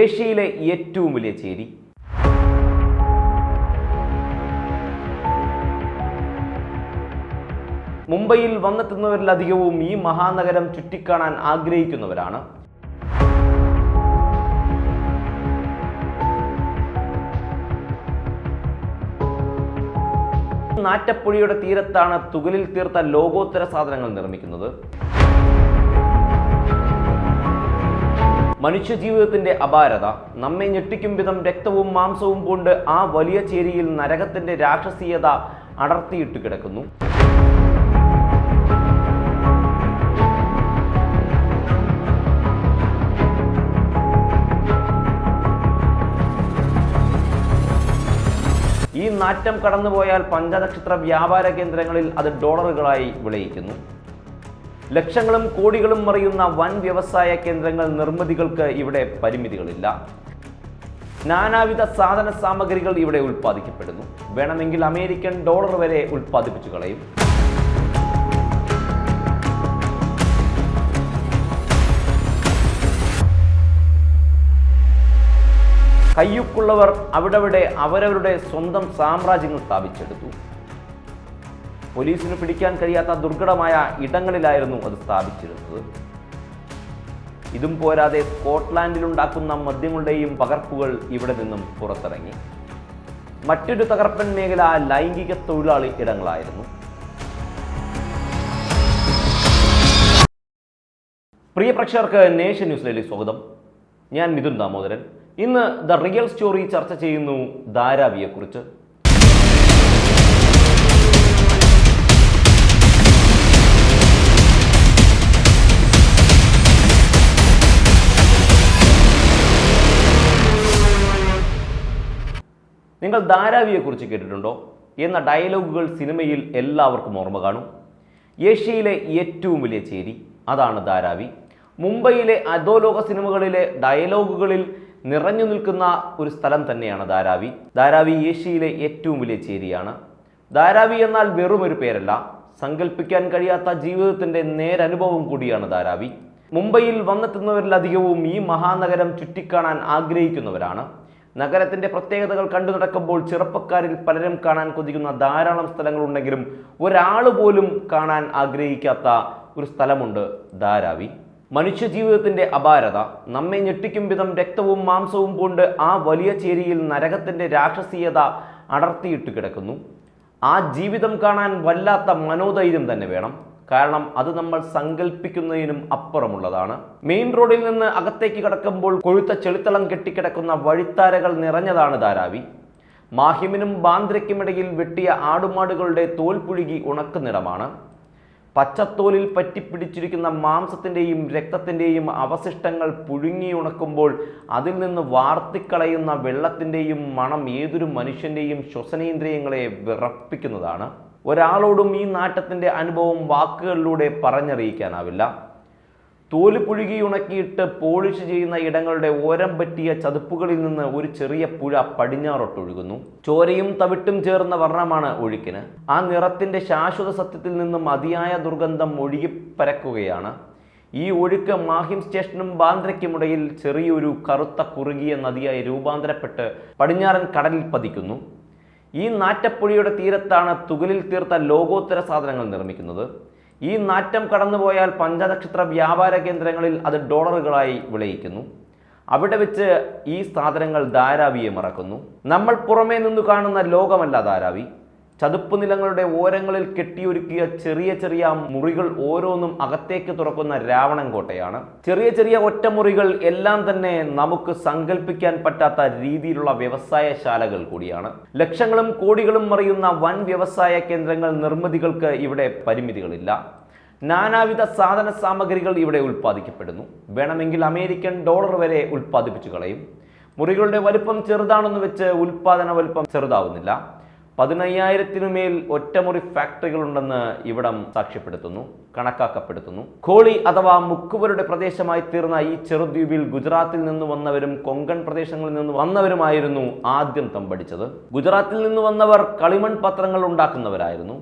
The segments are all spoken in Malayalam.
ഏഷ്യയിലെ ഏറ്റവും വലിയ ചേരി. മുംബൈയിൽ വന്നെത്തുന്നവരിലധികവും ഈ മഹാനഗരം ചുറ്റിക്കാണാൻ ആഗ്രഹിക്കുന്നവരാണ്. നാറ്റപ്പുഴയുടെ തീരത്താണ് തുകലിൽ തീർത്ത ലോകോത്തര സാധനങ്ങൾ നിർമ്മിക്കുന്നത്. മനുഷ്യജീവിതത്തിന്റെ അപാരത നമ്മെ ഞെട്ടിക്കും വിധം രക്തവും മാംസവും കൊണ്ട് ആ വലിയ ചേരിയിൽ നരകത്തിന്റെ രാക്ഷസീയത അടർത്തിയിട്ട് കിടക്കുന്നു. ഈ നാറ്റം കടന്നുപോയാൽ പഞ്ചനക്ഷത്ര വ്യാപാര കേന്ദ്രങ്ങളിൽ അത് ഡോളറുകളായി വിളയിക്കുന്നു. ലക്ഷങ്ങളും കോടികളും മറിയുന്ന വൻ വ്യവസായ കേന്ദ്രങ്ങൾ നിർമ്മിതികൾക്ക് ഇവിടെ പരിമിതികളില്ല. നാനാവിധ സാധന സാമഗ്രികൾ ഇവിടെ ഉൽപ്പാദിക്കപ്പെടുന്നു. വേണമെങ്കിൽ അമേരിക്കൻ ഡോളർ വരെ ഉൽപ്പാദിപ്പിച്ചു കളയും. കയ്യുക്കുള്ളവർ അവിടവിടെ അവരവരുടെ സ്വന്തം സാമ്രാജ്യങ്ങൾ സ്ഥാപിച്ചെടുത്തു. പോലീസിന് പിടിക്കാൻ കഴിയാത്ത ദുർഘടമായ ഇടങ്ങളിലായിരുന്നു അത് സ്ഥാപിച്ചിരുന്നത്. ഇതും പോരാതെ സ്കോട്ട്ലാൻഡിലുണ്ടാക്കുന്ന മദ്യങ്ങളുടെയും പകർപ്പുകൾ ഇവിടെ നിന്നും പുറത്തിറങ്ങി. മറ്റൊരു തകർപ്പൻ മേഖല ലൈംഗിക തൊഴിലാളി ഇടങ്ങളായിരുന്നു. പ്രിയ പ്രേക്ഷകർക്ക് നേഷൻ ന്യൂസിലേക്ക് സ്വാഗതം. ഞാൻ മിഥുൻ ദാമോദരൻ. ഇന്ന് ദ റിയൽ സ്റ്റോറി ചർച്ച ചെയ്യുന്നു ധാരാവിയെക്കുറിച്ച്. നിങ്ങൾ ധാരാവിയെക്കുറിച്ച് കേട്ടിട്ടുണ്ടോ? എന്ന ഡയലോഗുകൾ സിനിമയിൽ എല്ലാവർക്കും ഓർമ്മ കാണും. ഏഷ്യയിലെ ഏറ്റവും വലിയ ചേരി അതാണ് ധാരാവി. മുംബൈയിലെ അധോലോക സിനിമകളിലെ ഡയലോഗുകളിൽ നിറഞ്ഞു നിൽക്കുന്ന ഒരു സ്ഥലം തന്നെയാണ് ധാരാവി. ധാരാവി ഏഷ്യയിലെ ഏറ്റവും വലിയ ചേരിയാണ്. ധാരാവി എന്നാൽ വെറും ഒരു പേരല്ല. സങ്കല്പിക്കാൻ കഴിയാത്ത ജീവിതത്തിന്റെ നേരനുഭവം കൂടിയാണ് ധാരാവി. മുംബൈയിൽ വന്നെത്തുന്നവരിലധികവും ഈ മഹാനഗരം ചുറ്റിക്കാണാൻ ആഗ്രഹിക്കുന്നവരാണ്. നഗരത്തിന്റെ പ്രത്യേകതകൾ കണ്ടു നടക്കുമ്പോൾ ചെറുപ്പക്കാരിൽ പലരും കാണാൻ കൊതിക്കുന്ന ധാരാളം സ്ഥലങ്ങളുണ്ടെങ്കിലും ഒരാൾ പോലും കാണാൻ ആഗ്രഹിക്കാത്ത ഒരു സ്ഥലമുണ്ട് ധാരാവി. മനുഷ്യജീവിതത്തിന്റെ അപാരത നമ്മെ ഞെട്ടിക്കും വിധം രക്തവും മാംസവും കൊണ്ട് ആ വലിയ ചേരിയിൽ നരകത്തിന്റെ രാക്ഷസീയത അടർത്തിയിട്ട് കിടക്കുന്നു. ആ ജീവിതം കാണാൻ വല്ലാത്ത മനോധൈര്യം തന്നെ വേണം. കാരണം അത് നമ്മൾ സങ്കല്പിക്കുന്നതിനും അപ്പുറമുള്ളതാണ്. മെയിൻ റോഡിൽ നിന്ന് അകത്തേക്ക് കടക്കുമ്പോൾ കൊഴുത്ത ചെളിത്തളം കെട്ടിക്കിടക്കുന്ന വഴിത്താരകൾ നിറഞ്ഞതാണ് ധാരാവി. മാഹിമിനും ബാന്ദ്രയ്ക്കുമിടയിൽ വെട്ടിയ ആടുമാടുകളുടെ തോൽ പുഴുകി ഉണക്കുന്നിടമാണ്. പച്ചത്തോലിൽ പറ്റിപ്പിടിച്ചിരിക്കുന്ന മാംസത്തിന്റെയും രക്തത്തിന്റെയും അവശിഷ്ടങ്ങൾ പുഴുങ്ങി ഉണക്കുമ്പോൾ അതിൽ നിന്ന് വാർത്തിക്കളയുന്ന വെള്ളത്തിന്റെയും മണം ഏതൊരു മനുഷ്യന്റെയും ശ്വസനേന്ദ്രിയങ്ങളെ വിറപ്പിക്കുന്നതാണ്. ഒരാളോടും ഈ നാട്ടത്തിന്റെ അനുഭവം വാക്കുകളിലൂടെ പറഞ്ഞറിയിക്കാനാവില്ല. തോൽ പുഴുകി ഉണക്കിയിട്ട് പോളിഷ് ചെയ്യുന്ന ഇടങ്ങളുടെ ഓരം പറ്റിയ ചതുപ്പുകളിൽ നിന്ന് ഒരു ചെറിയ പുഴ പടിഞ്ഞാറൊട്ടൊഴുകുന്നു ചോരയും തവിട്ടും ചേർന്ന വർണമാണ് ഒഴുക്കിന്. ആ നിറത്തിന്റെ ശാശ്വത സത്യത്തിൽ നിന്നും അതിയായ ദുർഗന്ധം ഒഴുകിപ്പരക്കുകയാണ്. ഈ ഒഴുക്ക് മാഹിം സ്റ്റേഷനും ബാന്ദ്രയ്ക്കുമിടയിൽ ചെറിയൊരു കറുത്ത കുറുകിയ നദിയായി രൂപാന്തരപ്പെട്ട് പടിഞ്ഞാറൻ കടലിൽ പതിക്കുന്നു. ഈ നാറ്റപ്പുഴയുടെ തീരത്താണ് തുകലിൽ തീർത്ത ലോകോത്തര സാധനങ്ങൾ നിർമ്മിക്കുന്നത്. ഈ നാറ്റം കടന്നുപോയാൽ പഞ്ചനക്ഷത്ര വ്യാപാര കേന്ദ്രങ്ങളിൽ അത് ഡോളറുകളായി വിളയിക്കുന്നു. അവിടെ വെച്ച് ഈ സാധനങ്ങൾ ധാരാവിയെ മറക്കുന്നു. നമ്മൾ പുറമേ നിന്ന് കാണുന്ന ലോകമല്ല ധാരാവി. ചതുപ്പ് നിലങ്ങളുടെ ഓരങ്ങളിൽ കെട്ടിയൊരുക്കിയ ചെറിയ ചെറിയ മുറികൾ ഓരോന്നും അകത്തേക്ക് തുറക്കുന്ന രാവണൻ കോട്ടയാണ്. ചെറിയ ചെറിയ ഒറ്റമുറികൾ എല്ലാം തന്നെ നമുക്ക് സങ്കല്പിക്കാൻ പറ്റാത്ത രീതിയിലുള്ള വ്യവസായശാലകൾ കൂടിയാണ്. ലക്ഷങ്ങളും കോടികളും മറിയുന്ന വൻ വ്യവസായ കേന്ദ്രങ്ങൾ നിർമ്മിതികൾക്ക് ഇവിടെ പരിമിതികളില്ല. നാനാവിധ സാധന സാമഗ്രികൾ ഇവിടെ ഉൽപ്പാദിക്കപ്പെടുന്നു. വേണമെങ്കിൽ അമേരിക്കൻ ഡോളർ വരെ ഉൽപ്പാദിപ്പിച്ചു കളയും. മുറികളുടെ വലുപ്പം ചെറുതാണെന്ന് വെച്ച് ഉൽപാദന വലുപ്പം ചെറുതാവുന്നില്ല. പതിനയ്യായിരത്തിനുമേൽ ഒറ്റമുറി ഫാക്ടറികൾ ഉണ്ടെന്ന് ഇവിടം സാക്ഷ്യപ്പെടുത്തുന്നു കണക്കാക്കപ്പെടുത്തുന്നു. കോളി അഥവാ മുക്കുവരുടെ പ്രദേശമായി തീർന്ന ഈ ചെറുദ്വീപിൽ ഗുജറാത്തിൽ നിന്ന് വന്നവരും കൊങ്കൺ പ്രദേശങ്ങളിൽ നിന്ന് വന്നവരുമായിരുന്നു ആദ്യം തമ്പടിച്ചത്. ഗുജറാത്തിൽ നിന്ന് വന്നവർ കളിമൺ പത്രങ്ങൾ ഉണ്ടാക്കുന്നവരായിരുന്നു.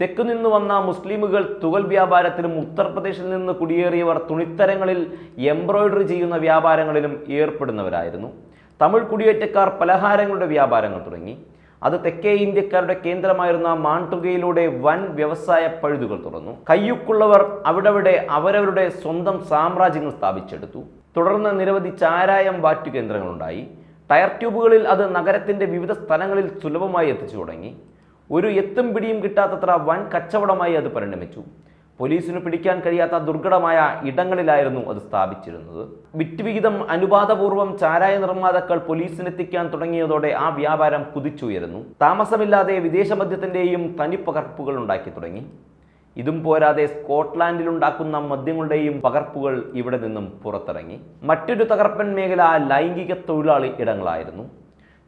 തെക്കു നിന്ന് വന്ന മുസ്ലിമുകൾ തുകൽ വ്യാപാരത്തിലും ഉത്തർപ്രദേശിൽ നിന്ന് കുടിയേറിയവർ തുണിത്തരങ്ങളിൽ എംബ്രോയിഡറി ചെയ്യുന്ന വ്യാപാരങ്ങളിലും ഏർപ്പെടുന്നവരായിരുന്നു. തമിഴ് കുടിയേറ്റക്കാർ പലഹാരങ്ങളുടെ വ്യാപാരങ്ങൾ തുടങ്ങി. അത് തെക്കേ ഇന്ത്യക്കാരുടെ കേന്ദ്രമായിരുന്ന മാണ്ടുകയിലൂടെ വൻ വ്യവസായ പഴുതുകൾ തുറന്നു. കയ്യുക്കുള്ളവർ അവിടവിടെ അവരവരുടെ സ്വന്തം സാമ്രാജ്യങ്ങൾ സ്ഥാപിച്ചെടുത്തു. തുടർന്ന് നിരവധി ചാരായം വാറ്റു കേന്ദ്രങ്ങളുണ്ടായി. ടയർ ട്യൂബുകളിൽ അത് നഗരത്തിന്റെ വിവിധ സ്ഥലങ്ങളിൽ സുലഭമായി എത്തിച്ചു തുടങ്ങി. ഒരു എത്തും പിടിയും കിട്ടാത്തത്ര വൻ കച്ചവടമായി അത് പരിണമിച്ചു. പോലീസിന് പിടിക്കാൻ കഴിയാത്ത ദുർഘടമായ ഇടങ്ങളിലായിരുന്നു അത് സ്ഥാപിച്ചിരുന്നത്. വിറ്റുവിഹിതം അനുപാതപൂർവം ചാരായ നിർമ്മാതാക്കൾ പോലീസിനെത്തിക്കാൻ തുടങ്ങിയതോടെ ആ വ്യാപാരം കുതിച്ചുയരുന്നു. താമസമില്ലാതെ വിദേശ മദ്യത്തിന്റെയും തനിപ്പകർപ്പുകൾ ഉണ്ടാക്കി തുടങ്ങി. ഇതും പോരാതെ സ്കോട്ട്ലാൻഡിൽ ഉണ്ടാക്കുന്ന മദ്യങ്ങളുടെയും പകർപ്പുകൾ ഇവിടെ നിന്നും പുറത്തിറങ്ങി. മറ്റൊരു തകർപ്പൻ മേഖല ലൈംഗിക തൊഴിലാളി ഇടങ്ങളായിരുന്നു.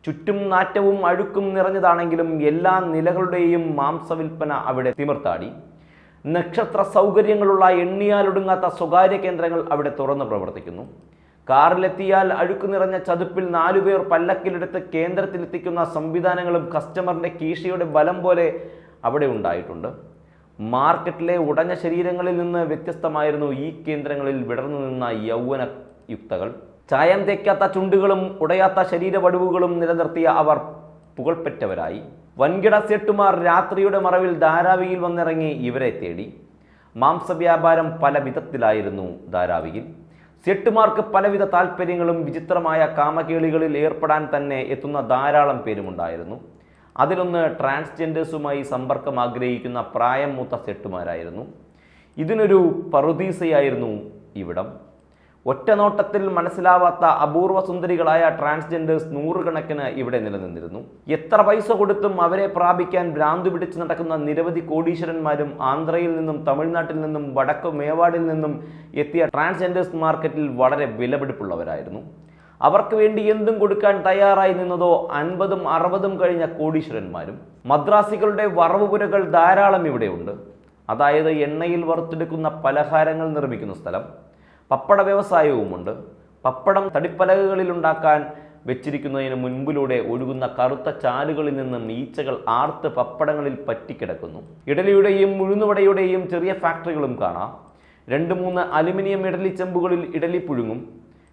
ചുറ്റും നാറ്റവും അഴുക്കും നിറഞ്ഞതാണെങ്കിലും എല്ലാ നിലകളുടെയും മാംസവിൽപ്പന അവിടെ തിമിർത്താടി. നക്ഷത്ര സൗകര്യങ്ങളുള്ള എണ്ണിയാലൊടുങ്ങാത്ത സ്വകാര്യ കേന്ദ്രങ്ങൾ അവിടെ തുറന്നു പ്രവർത്തിക്കുന്നു. കാറിലെത്തിയാൽ അഴുക്ക് നിറഞ്ഞ ചതുപ്പിൽ നാലുപേർ പല്ലക്കിലെടുത്ത് കേന്ദ്രത്തിലെത്തിക്കുന്ന സംവിധാനങ്ങളും കസ്റ്റമറിന്റെ കീശയുടെ ബലം പോലെ അവിടെ ഉണ്ടായിട്ടുണ്ട്. മാർക്കറ്റിലെ ഉടഞ്ഞ ശരീരങ്ങളിൽ നിന്ന് വ്യത്യസ്തമായിരുന്നു ഈ കേന്ദ്രങ്ങളിൽ വിടർന്നു നിന്ന യൗവന യുക്തകൾ ചായം തേക്കാത്ത ചുണ്ടുകളും ഉടയാത്ത ശരീരവടുവുകളും നിലനിർത്തിയ അവർ പുകൾപ്പെറ്റവരായി വൻകിട സെട്ടുമാർ രാത്രിയുടെ മറവിൽ ധാരാവിയിൽ വന്നിറങ്ങി ഇവരെ തേടി. മാംസവ്യാപാരം പല വിധത്തിലായിരുന്നു ധാരാവിയിൽ. സെട്ടുമാർക്ക് പലവിധ താല്പര്യങ്ങളും വിചിത്രമായ കാമകേളികളിൽ ഏർപ്പെടാൻ തന്നെ എത്തുന്ന ധാരാളം പേരുമുണ്ടായിരുന്നു. അതിലൊന്ന് ട്രാൻസ്ജെൻഡേഴ്സുമായി സമ്പർക്കം ആഗ്രഹിക്കുന്ന പ്രായം മൂത്ത സെട്ടുമാരായിരുന്നു. ഇതിനൊരു പറുദീസയായിരുന്നു ഇവിടം. ഒറ്റനോട്ടത്തിൽ മനസ്സിലാവാത്ത അപൂർവ സുന്ദരികളായ ട്രാൻസ്ജെൻഡേഴ്സ് നൂറുകണക്കിന് ഇവിടെ നിലനിന്നിരുന്നു. എത്ര പൈസ കൊടുത്തും അവരെ പ്രാപിക്കാൻ ഭ്രാന്തു പിടിച്ച് നടക്കുന്ന നിരവധി കോടീശ്വരന്മാരും ആന്ധ്രയിൽ നിന്നും തമിഴ്നാട്ടിൽ നിന്നും വടക്ക് മേവാടിൽ നിന്നും എത്തിയ ട്രാൻസ്ജെൻഡേഴ്സ് മാർക്കറ്റിൽ വളരെ വിലപിടിപ്പുള്ളവരായിരുന്നു. അവർക്ക് വേണ്ടി എന്തും കൊടുക്കാൻ തയ്യാറായി നിന്നതോ അൻപതും അറുപതും കഴിഞ്ഞ കോടീശ്വരന്മാരും. മദ്രാസികളുടെ വറവുപുരകൾ ധാരാളം ഇവിടെയുണ്ട്. അതായത് എണ്ണയിൽ വറുത്തെടുക്കുന്ന പലഹാരങ്ങൾ നിർമ്മിക്കുന്ന സ്ഥലം. പപ്പട വ്യവസായവുമുണ്ട്. പപ്പടം തടിപ്പലകളിലുണ്ടാക്കാൻ വെച്ചിരിക്കുന്നതിന് മുൻപിലൂടെ ഒഴുകുന്ന കറുത്ത ചാലുകളിൽ നിന്ന് ഈച്ചകൾ ആർത്ത് പപ്പടങ്ങളിൽ പറ്റിക്കിടക്കുന്നു. ഇഡലിയുടെയും ഉഴുന്നുവടയുടെയും ചെറിയ ഫാക്ടറികളും കാണാം. രണ്ട് മൂന്ന് അലുമിനിയം ഇഡലി ചെമ്പുകളിൽ ഇഡലി പുഴുങ്ങും.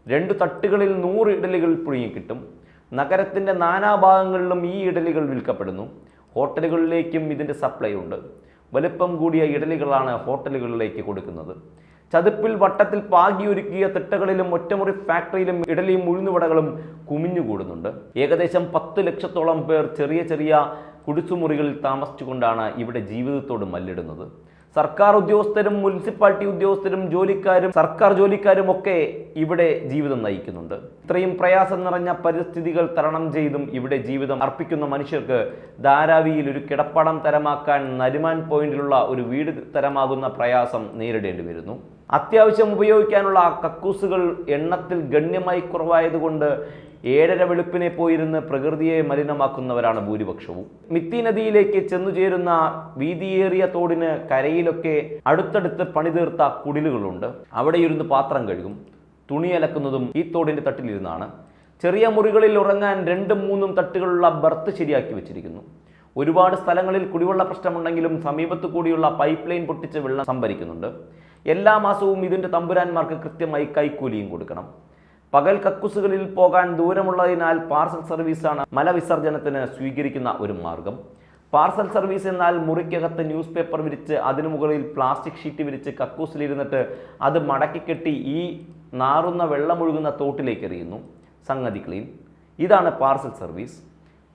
രണ്ട് തട്ടുകളിൽ നൂറ് ഇഡലികൾ പുഴുങ്ങിക്കിട്ടും നഗരത്തിന്റെ നാനാഭാഗങ്ങളിലും ഈ ഇഡലികൾ വിൽക്കപ്പെടുന്നു. ഹോട്ടലുകളിലേക്കും ഇതിന്റെ സപ്ലൈ ഉണ്ട്. വലുപ്പം കൂടിയ ഇഡലികളാണ് ഹോട്ടലുകളിലേക്ക് കൊടുക്കുന്നത്. ചതുപ്പിൽ വട്ടത്തിൽ പാകിയൊരുക്കിയ തിട്ടകളിലും ഒറ്റമുറി ഫാക്ടറിയിലും ഇഡലിയും ഉഴുന്നുവടകളും കുമിഞ്ഞുകൂടുന്നുണ്ട്. ഏകദേശം പത്ത് ലക്ഷത്തോളം പേർ ചെറിയ ചെറിയ കുടിസുമുറികളിൽ താമസിച്ചുകൊണ്ടാണ് ഇവിടെ ജീവിതത്തോട് മല്ലിടുന്നത്. സർക്കാർ ഉദ്യോഗസ്ഥരും മുനിസിപ്പാലിറ്റി ഉദ്യോഗസ്ഥരും ജോലിക്കാരും സർക്കാർ ജോലിക്കാരും ഒക്കെ ഇവിടെ ജീവിതം നയിക്കുന്നുണ്ട്. ഇത്രയും പ്രയാസം നിറഞ്ഞ പരിസ്ഥിതികൾ തരണം ചെയ്തും ഇവിടെ ജീവിതം അർപ്പിക്കുന്ന മനുഷ്യർക്ക് ധാരാവിയിൽ ഒരു കിടപ്പാടം തരമാക്കാൻ നരിമാൻ പോയിന്റിലുള്ള ഒരു വീട് തരമാകുന്ന പ്രയാസം നേരിടേണ്ടി വരുന്നു. അത്യാവശ്യം ഉപയോഗിക്കാനുള്ള കക്കൂസുകൾ എണ്ണത്തിൽ ഗണ്യമായി കുറവായതുകൊണ്ട് ഏഴര വെളുപ്പിനെ പോയിരുന്ന് പ്രകൃതിയെ മലിനമാക്കുന്നവരാണ് ഭൂരിപക്ഷവും. മിത്തി നദിയിലേക്ക് ചെന്നു ചേരുന്ന വീതിയേറിയ തോടിന് കരയിലൊക്കെ അടുത്തടുത്ത് പണിതീർത്ത കുടിലുകളുണ്ട്. അവിടെ ഇരുന്ന് പാത്രം കഴുകും. തുണി അലക്കുന്നതും ഈ തോടിന്റെ തട്ടിലിരുന്നാണ്. ചെറിയ മുറികളിൽ ഉറങ്ങാൻ രണ്ടും മൂന്നും തട്ടുകളുള്ള ബർത്ത് ശരിയാക്കി വെച്ചിരിക്കുന്നു. ഒരുപാട് സ്ഥലങ്ങളിൽ കുടിവെള്ള പ്രശ്നമുണ്ടെങ്കിലും സമീപത്തു കൂടിയുള്ള പൈപ്പ് ലൈൻ പൊട്ടിച്ച് വെള്ളം സംഭരിക്കുന്നുണ്ട്. എല്ലാ മാസവും ഇതിന്റെ തമ്പുരാന്മാർക്ക് കൃത്യമായി കൈക്കൂലിയും കൊടുക്കണം. പകൽ കക്കൂസുകളിൽ പോകാൻ ദൂരമുള്ളതിനാൽ പാർസൽ സർവീസാണ് മലവിസർജനത്തിന് സ്വീകരിക്കുന്ന ഒരു മാർഗം. പാർസൽ സർവീസ് എന്നാൽ മുറിക്കകത്ത് ന്യൂസ് പേപ്പർ വിരിച്ച് അതിനു മുകളിൽ പ്ലാസ്റ്റിക് ഷീറ്റ് വിരിച്ച് കക്കൂസിലിരുന്നിട്ട് അത് മടക്കി കെട്ടി ഈ നാറുന്ന വെള്ളമൊഴുകുന്ന തോട്ടിലേക്ക് എറിയുന്നു. സംഗതി ക്ലീൻ. ഇതാണ് പാർസൽ സർവീസ്.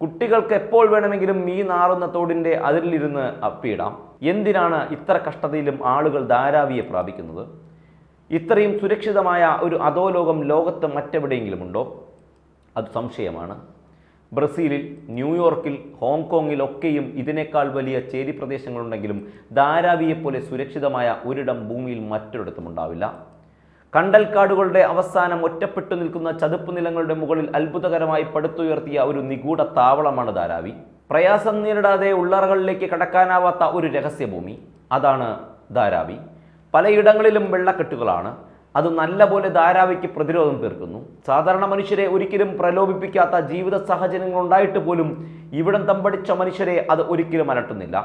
കുട്ടികൾക്ക് എപ്പോൾ വേണമെങ്കിലും ഈ നാറുന്ന തോടിന്റെ അതിലിരുന്ന് അപ്പിയിടാം എന്തിനാണ് ഇത്ര കഷ്ടതയിലും ആളുകൾ ധാരാവിയെ പ്രാപിക്കുന്നത്? ഇത്രയും സുരക്ഷിതമായ ഒരു അധോലോകം ലോകത്ത് മറ്റെവിടെയെങ്കിലും ഉണ്ടോ അത് സംശയമാണ്. ബ്രസീലിൽ ന്യൂയോർക്കിൽ ഹോങ്കോങ്ങിലൊക്കെയും ഇതിനേക്കാൾ വലിയ ചേരി പ്രദേശങ്ങളുണ്ടെങ്കിലും ധാരാവിയെപ്പോലെ സുരക്ഷിതമായ ഒരിടം ഭൂമിയിൽ മറ്റൊരിടത്തും ഉണ്ടാവില്ല. കണ്ടൽക്കാടുകളുടെ അവസാനം ഒറ്റപ്പെട്ടു നിൽക്കുന്ന ചതുപ്പ് നിലങ്ങളുടെ മുകളിൽ അത്ഭുതകരമായി പടുത്തുയർത്തിയ ഒരു നിഗൂഢ താവളമാണ് ധാരാവി. പ്രയാസം നേരിടാതെ ഉള്ളറകളിലേക്ക് കടക്കാനാവാത്ത ഒരു രഹസ്യഭൂമി. അതാണ് ധാരാവി. പലയിടങ്ങളിലും വെള്ളക്കെട്ടുകളാണ്. അത് നല്ലപോലെ ധാരാവിക്ക് പ്രതിരോധം തീർക്കുന്നു. സാധാരണ മനുഷ്യരെ ഒരിക്കലും പ്രലോഭിപ്പിക്കാത്ത ജീവിത സാഹചര്യങ്ങൾ ഉണ്ടായിട്ട് പോലും ഇവിടം തമ്പടിച്ച മനുഷ്യരെ അത് ഒരിക്കലും അലട്ടുന്നില്ല.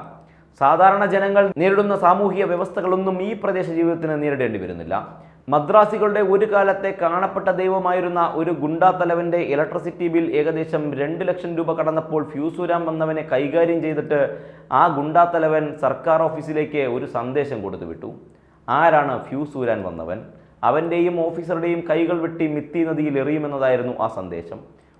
സാധാരണ ജനങ്ങൾ നേരിടുന്ന സാമൂഹിക വ്യവസ്ഥകളൊന്നും ഈ പ്രദേശ ജീവിതത്തിന് നേരിടേണ്ടി വരുന്നില്ല. മദ്രാസികളുടെ ഒരു കാലത്തെ കാണപ്പെട്ട ദൈവമായിരുന്ന ഒരു ഗുണ്ടാ തലവന്റെ ഇലക്ട്രിസിറ്റി ബിൽ ഏകദേശം രണ്ട് ലക്ഷം രൂപ കടന്നപ്പോൾ ഫ്യൂസുരാം വന്നവനെ കൈകാര്യം ചെയ്തിട്ട് ആ ഗുണ്ടാ തലവൻ സർക്കാർ ഓഫീസിലേക്ക് ഒരു സന്ദേശം കൊടുത്തു വിട്ടു ആരാണ് ഫ്യൂസൂരാൻ വന്നവൻ? അവന്റെയും ഓഫീസറുടെയും കൈകൾ വെട്ടി മിത്തി നദിയിൽ എറിയുമെന്നതായിരുന്നു ആ സന്ദേശം.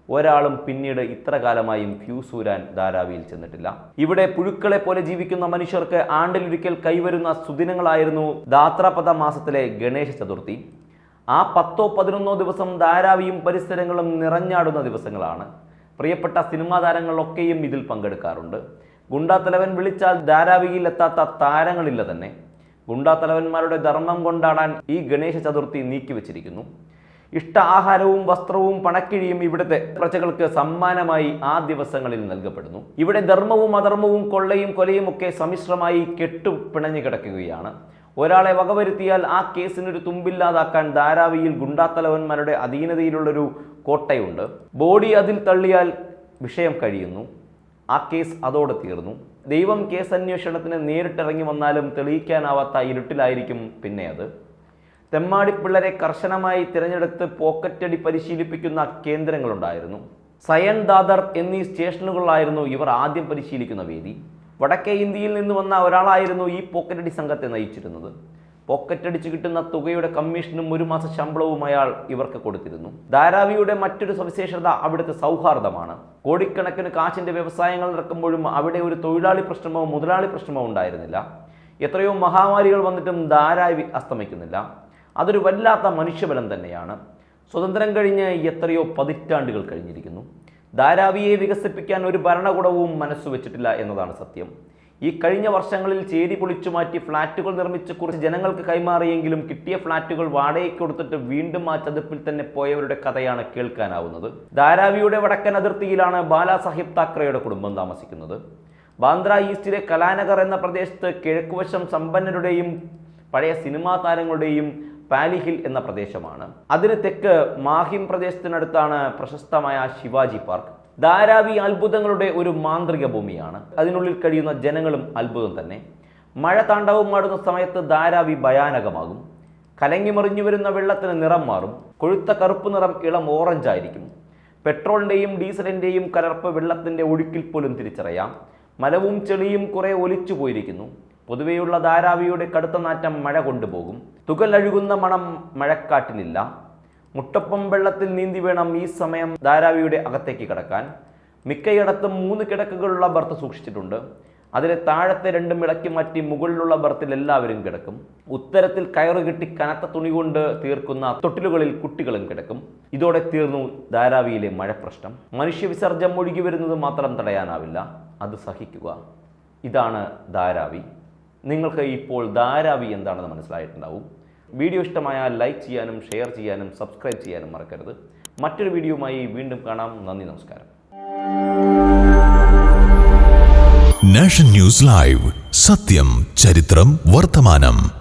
ഒരാളും പിന്നീട് ഇത്ര കാലമായും ഫ്യൂസൂരാൻ ധാരാവിയിൽ ചെന്നിട്ടില്ല. ഇവിടെ പുഴുക്കളെ പോലെ ജീവിക്കുന്ന മനുഷ്യർക്ക് ആണ്ടിലൊരിക്കൽ കൈവരുന്ന സുദിനങ്ങളായിരുന്നു ദാത്രപദ മാസത്തിലെ ഗണേശ ചതുർത്ഥി. ആ പത്തോ പതിനൊന്നോ ദിവസം ധാരാവിയും പരിസരങ്ങളും നിറഞ്ഞാടുന്ന ദിവസങ്ങളാണ്. പ്രിയപ്പെട്ട സിനിമാ താരങ്ങളൊക്കെയും ഇതിൽ പങ്കെടുക്കാറുണ്ട്. ഗുണ്ടാത്തലവൻ വിളിച്ചാൽ ധാരാവിയിൽ എത്താത്ത താരങ്ങളില്ല തന്നെ. ഗുണ്ടാത്തലവന്മാരുടെ ധർമ്മം കൊണ്ടാടാൻ ഈ ഗണേശ ചതുർത്ഥി നീക്കിവച്ചിരിക്കുന്നു. ഇഷ്ട ആഹാരവും വസ്ത്രവും പണക്കിഴിയും ഇവിടുത്തെ പ്രജകൾക്ക് സമ്മാനമായി ആ ദിവസങ്ങളിൽ നൽകപ്പെടുന്നു. ഇവിടെ ധർമ്മവും അധർമ്മവും കൊള്ളയും കൊലയും ഒക്കെ സമ്മിശ്രമായി കെട്ടു പിണഞ്ഞു കിടക്കുകയാണ്. ഒരാളെ വകവരുത്തിയാൽ ആ കേസിനൊരു തുമ്പില്ലാതാക്കാൻ ധാരാവിയിൽ ഗുണ്ടാത്തലവന്മാരുടെ അധീനതയിലുള്ളൊരു കോട്ടയുണ്ട്. ബോഡി അതിൽ തള്ളിയാൽ വിഷയം കഴിയുന്നു. ആ കേസ് അതോടെ തീർന്നു. ദൈവം കേസ് അന്വേഷണത്തിന് നേരിട്ടിറങ്ങി വന്നാലും തെളിയിക്കാനാവാത്ത ഇരുട്ടിലായിരിക്കും പിന്നെ അത്. തെമ്മാടിപ്പിള്ളരെ കർശനമായി തിരഞ്ഞെടുത്ത് പോക്കറ്റടി പരിശീലിപ്പിക്കുന്ന കേന്ദ്രങ്ങളുണ്ടായിരുന്നു. സയൻ ദാദർ എന്നീ സ്റ്റേഷനുകളിലായിരുന്നു ഇവർ ആദ്യം പരിശീലിക്കുന്ന വേദി. വടക്കേ ഇന്ത്യയിൽ നിന്ന് വന്ന ഒരാളായിരുന്നു ഈ പോക്കറ്റടി സംഘത്തെ നയിച്ചിരുന്നത്. പോക്കറ്റടിച്ച് കിട്ടുന്ന തുകയുടെ കമ്മീഷനും ഒരു മാസ ശമ്പളവും അയാൾ ഇവർക്ക് കൊടുത്തിരുന്നു. ധാരാവിയുടെ മറ്റൊരു സവിശേഷത അവിടുത്തെ സൗഹാർദ്ദമാണ്. കോടിക്കണക്കിന് കാശിന്റെ വ്യവസായങ്ങൾ നടക്കുമ്പോഴും അവിടെ ഒരു തൊഴിലാളി പ്രശ്നമോ മുതലാളി പ്രശ്നമോ ഉണ്ടായിരുന്നില്ല. എത്രയോ മഹാമാരികൾ വന്നിട്ടും ധാരാവി അസ്തമിക്കുന്നില്ല. അതൊരു വല്ലാത്ത മനുഷ്യബലം തന്നെയാണ്. സ്വതന്ത്രം കഴിഞ്ഞ് എത്രയോ പതിറ്റാണ്ടുകൾ കഴിഞ്ഞിരിക്കുന്നു. ധാരാവിയെ വികസിപ്പിക്കാൻ ഒരു ഭരണകൂടവും മനസ്സുവെച്ചിട്ടില്ല എന്നതാണ് സത്യം. ഈ കഴിഞ്ഞ വർഷങ്ങളിൽ ചേരി പൊളിച്ചു മാറ്റി ഫ്ളാറ്റുകൾ നിർമ്മിച്ച് കുറച്ച് ജനങ്ങൾക്ക് കൈമാറിയെങ്കിലും കിട്ടിയ ഫ്ളാറ്റുകൾ വാടകയ്ക്ക് കൊടുത്തിട്ട് വീണ്ടും ആ ചതുപ്പിൽ തന്നെ പോയവരുടെ കഥയാണ് കേൾക്കാനാവുന്നത്. ധാരാവിയുടെ വടക്കൻ അതിർത്തിയിലാണ് ബാലാസാഹിബ് താക്കറയുടെ കുടുംബം താമസിക്കുന്നത്. ബാന്ദ്ര ഈസ്റ്റിലെ കലാനഗർ എന്ന പ്രദേശത്ത് കിഴക്കുവശം സമ്പന്നരുടെയും പഴയ സിനിമാ താരങ്ങളുടെയും പാലിഹിൽ എന്ന പ്രദേശമാണ്. അതിന് തെക്ക് മാഹിം പ്രദേശത്തിനടുത്താണ് പ്രശസ്തമായ ശിവാജി പാർക്ക്. ധാരാവി അത്ഭുതങ്ങളുടെ ഒരു മാന്ത്രിക ഭൂമിയാണ്. അതിനുള്ളിൽ കഴിയുന്ന ജനങ്ങളും അത്ഭുതം തന്നെ. മഴ താണ്ഡവമാടുന്ന സമയത്ത് ധാരാവി ഭയാനകമാകും. കലങ്ങി മറിഞ്ഞു വരുന്ന വെള്ളത്തിന് നിറം മാറും. കൊഴുത്ത കറുപ്പ് നിറം ഇളം ഓറഞ്ച് ആയിരിക്കും. പെട്രോളിന്റെയും ഡീസലിന്റെയും കലർപ്പ് വെള്ളത്തിന്റെ ഒഴുക്കിൽ പോലും തിരിച്ചറിയാം. മലവും ചെളിയും കുറെ ഒലിച്ചു പോയിരിക്കുന്നു. പൊതുവെയുള്ള ധാരാവിയുടെ കടുത്ത നാറ്റം മഴ കൊണ്ടുപോകും. തുകലഴുകുന്ന മണം മഴക്കാട്ടിലില്ല മുട്ടപ്പം വെള്ളത്തിൽ നീന്തി വേണം ഈ സമയം ധാരാവിയുടെ അകത്തേക്ക് കിടക്കാൻ. മിക്കയിടത്തും മൂന്ന് കിടക്കുകളുള്ള ബർത്ത് സൂക്ഷിച്ചിട്ടുണ്ട്. അതിലെ താഴത്തെ രണ്ടും ഇളക്കി മാറ്റി മുകളിലുള്ള ബർത്തിൽ എല്ലാവരും കിടക്കും. ഉത്തരത്തിൽ കയറ് കെട്ടി കനത്ത തുണി കൊണ്ട് തീർക്കുന്ന തൊട്ടിലുകളിൽ കുട്ടികളും കിടക്കും. ഇതോടെ തീർന്നു ധാരാവിയിലെ മഴ പ്രശ്നം മനുഷ്യ വിസർജം ഒഴുകി വരുന്നത് മാത്രം തടയാനാവില്ല. അത് സഹിക്കുക. ഇതാണ് ധാരാവി. നിങ്ങൾക്ക് ഇപ്പോൾ ധാരാവി എന്താണെന്ന് മനസ്സിലായിട്ടുണ്ടാവും. വീഡിയോ ഇഷ്ടമായാൽ ലൈക്ക് ചെയ്യാനും ഷെയർ ചെയ്യാനും സബ്സ്ക്രൈബ് ചെയ്യാനും മറക്കരുത്. മറ്റൊരു വീഡിയോയുമായി വീണ്ടും കാണാം. നന്ദി നമസ്കാരം. Nation News Live. സത്യം ചരിത്രം വർത്തമാനം.